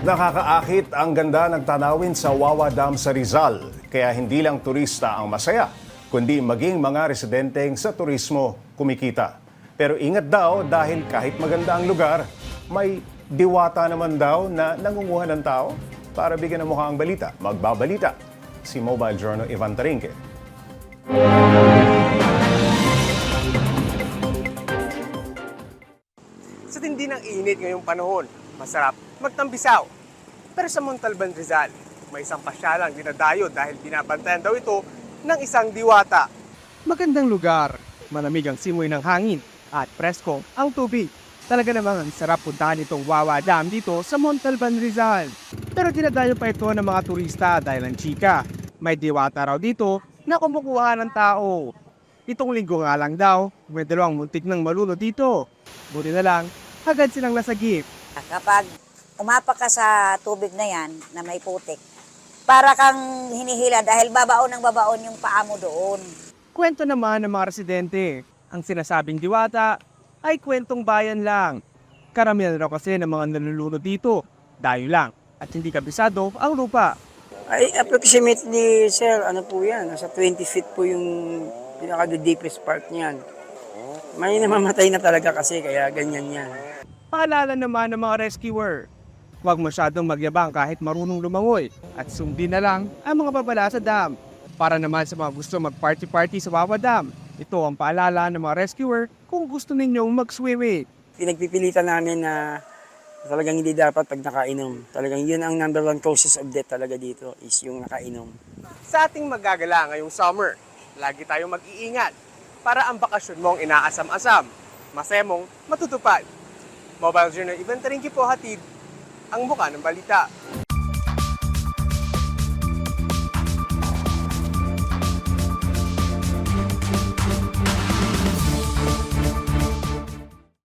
Nakakaakit ang ganda ng tanawin sa Wawa Dam sa Rizal. Kaya hindi lang turista ang masaya, kundi maging mga residenteng sa turismo kumikita. Pero ingat daw dahil kahit maganda ang lugar, may diwata naman daw na nangunguha ng tao para bigyan ng mukha ang balita. Magbabalita si Mobile Journal Ivan Tarinque. Sa tindi ng init ngayong panahon, masarap magtambisaw. Pero sa Montalban Rizal, may isang pasyalang dinadayo dahil binabantayan daw ito ng isang diwata. Magandang lugar, malamig ang simoy ng hangin at presko ang tubig. Talaga namang ang sarap puntahan itong Wawa Dam dito sa Montalban Rizal. Pero dinadayo pa ito ng mga turista dahil ang chika. May diwata raw dito na kumukuha ng tao. Itong linggo nga lang daw, may dalawang muntik ng malulo dito. Buti na lang, agad silang nasagip. Kapag umapak ka sa tubig na yan, na may putik, para kang hinihila dahil babaon ng babaon yung paa mo doon. Kwento naman ng mga residente, ang sinasabing diwata ay kwentong bayan lang. Karamihan raw kasi ng mga nalulunod dito, dayo lang at hindi kabisado ang lupa. Ay, approximately, sir, ano po yan, nasa 20 feet po yung pinaka-deepest part niyan. May namamatay na talaga kasi, kaya ganyan yan. Paalala naman ng mga rescuer, huwag masyadong magyabang kahit marunong lumangoy at sundin na lang ang mga babala sa dam. Para naman sa mga gusto mag-party-party sa Wawa Dam, ito ang paalala ng mga rescuer kung gusto ninyong mag-swimming. Pinagpipilitan namin na talagang hindi dapat pag nakainom. Talagang yun ang number one causes of death talaga dito is yung nakainom. Sa ating magagala ngayong summer, lagi tayong mag-iingat para ang bakasyon mong inaasam-asam, masaya mong matutupad. Mobile Journal Event Ringki po hatid ang buka ng balita.